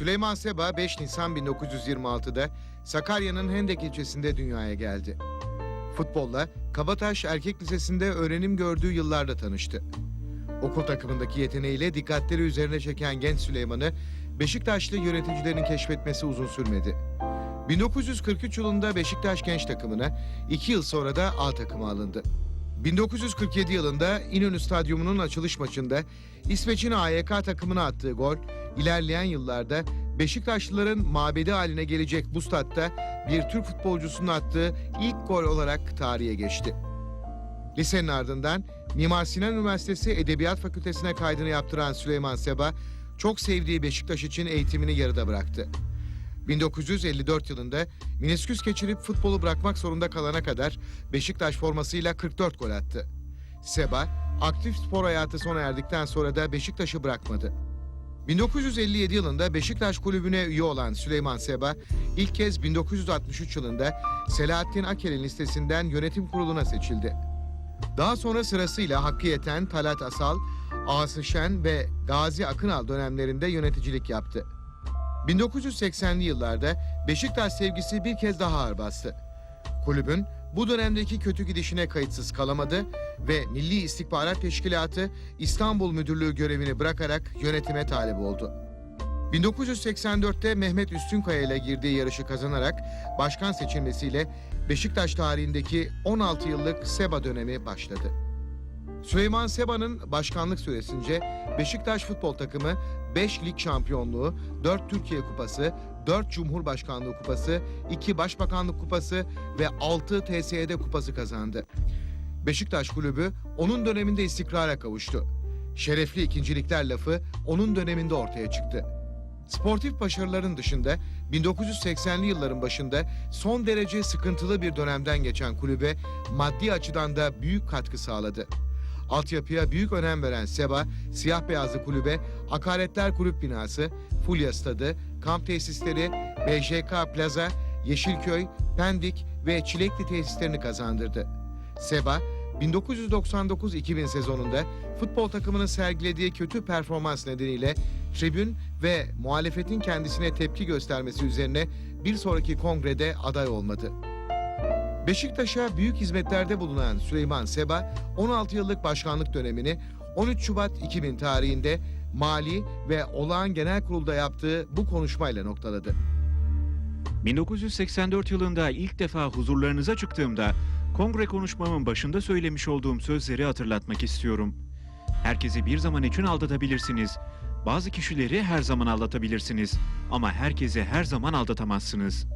Süleyman Seba 5 Nisan 1926'da Sakarya'nın Hendek ilçesinde dünyaya geldi. Futbolla Kabataş Erkek Lisesi'nde öğrenim gördüğü yıllarda tanıştı. Okul takımındaki yeteneğiyle dikkatleri üzerine çeken genç Süleyman'ı Beşiktaşlı yöneticilerin keşfetmesi uzun sürmedi. 1943 yılında Beşiktaş genç takımına, 2 yıl sonra da A takıma alındı. 1947 yılında İnönü Stadyumu'nun açılış maçında İsveç'in AYK takımına attığı gol, ilerleyen yıllarda Beşiktaşlıların mabedi haline gelecek bu statta bir Türk futbolcusunun attığı ilk gol olarak tarihe geçti. Lisenin ardından Mimar Sinan Üniversitesi Edebiyat Fakültesine kaydını yaptıran Süleyman Seba, çok sevdiği Beşiktaş için eğitimini yarıda bıraktı. 1954 yılında minisküs geçirip futbolu bırakmak zorunda kalana kadar Beşiktaş formasıyla 44 gol attı. Seba, aktif spor hayatı sona erdikten sonra da Beşiktaş'ı bırakmadı. 1957 yılında Beşiktaş kulübüne üye olan Süleyman Seba, ilk kez 1963 yılında Selahattin Akel'in listesinden yönetim kuruluna seçildi. Daha sonra sırasıyla Hakkı Yeten, Talat Asal, Aslı Şen ve Gazi Akınal dönemlerinde yöneticilik yaptı. 1980'li yıllarda Beşiktaş sevgisi bir kez daha ağır bastı. Kulübün bu dönemdeki kötü gidişine kayıtsız kalamadı ve Milli İstihbarat Teşkilatı İstanbul Müdürlüğü görevini bırakarak yönetime talip oldu. 1984'te Mehmet Üstünkaya ile girdiği yarışı kazanarak başkan seçilmesiyle Beşiktaş tarihindeki 16 yıllık Seba dönemi başladı. Süleyman Seba'nın başkanlık süresince Beşiktaş futbol takımı 5 lig şampiyonluğu, 4 Türkiye Kupası, 4 Cumhurbaşkanlığı Kupası, 2 Başbakanlık Kupası ve 6 TSE'de kupası kazandı. Beşiktaş kulübü onun döneminde istikrara kavuştu. Şerefli ikincilikler lafı onun döneminde ortaya çıktı. Sportif başarıların dışında 1980'li yılların başında son derece sıkıntılı bir dönemden geçen kulübe maddi açıdan da büyük katkı sağladı. Altyapıya büyük önem veren Seba, siyah beyazlı kulübe Akaretler Kulüp Binası, Fulya Stadı, kamp tesisleri, BJK Plaza, Yeşilköy, Pendik ve Çilekli tesislerini kazandırdı. Seba, 1999-2000 sezonunda futbol takımının sergilediği kötü performans nedeniyle tribün ve muhalefetin kendisine tepki göstermesi üzerine bir sonraki kongrede aday olmadı. Beşiktaş'a büyük hizmetlerde bulunan Süleyman Seba, 16 yıllık başkanlık dönemini 13 Şubat 2000 tarihinde Mali ve Olağan Genel Kurul'da yaptığı bu konuşmayla noktaladı. 1984 yılında ilk defa huzurlarınıza çıktığımda kongre konuşmamın başında söylemiş olduğum sözleri hatırlatmak istiyorum. Herkesi bir zaman için aldatabilirsiniz. Bazı kişileri her zaman aldatabilirsiniz ama herkesi her zaman aldatamazsınız.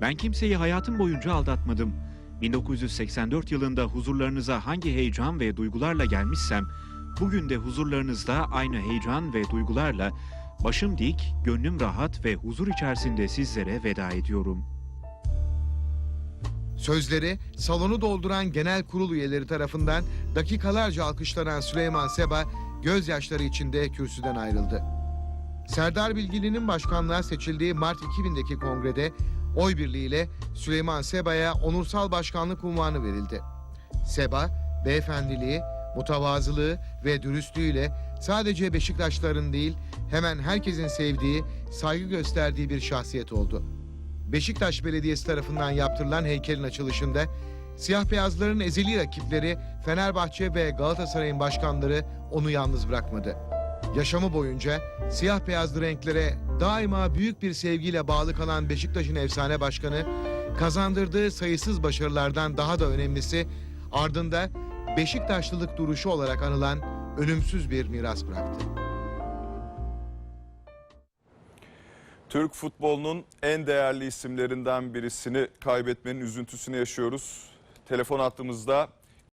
Ben kimseyi hayatım boyunca aldatmadım. 1984 yılında huzurlarınıza hangi heyecan ve duygularla gelmişsem, bugün de huzurlarınızda aynı heyecan ve duygularla başım dik, gönlüm rahat ve huzur içerisinde sizlere veda ediyorum. Sözleri salonu dolduran genel kurul üyeleri tarafından dakikalarca alkışlanan Süleyman Seba gözyaşları içinde kürsüden ayrıldı. Serdar Bilgili'nin başkanlığa seçildiği Mart 2000'deki kongrede oy birliğiyle Süleyman Seba'ya onursal başkanlık unvanı verildi. Seba, beyefendiliği, mutavazılığı ve dürüstlüğüyle sadece Beşiktaşların değil, hemen herkesin sevdiği, saygı gösterdiği bir şahsiyet oldu. Beşiktaş Belediyesi tarafından yaptırılan heykelin açılışında siyah beyazların ezeli rakipleri Fenerbahçe ve Galatasaray'ın başkanları onu yalnız bırakmadı. Yaşamı boyunca siyah beyazlı renklere daima büyük bir sevgiyle bağlı kalan Beşiktaş'ın efsane başkanı kazandırdığı sayısız başarılardan daha da önemlisi ardında Beşiktaşlılık duruşu olarak anılan ölümsüz bir miras bıraktı. Türk futbolunun en değerli isimlerinden birisini kaybetmenin üzüntüsünü yaşıyoruz. Telefon hattımızda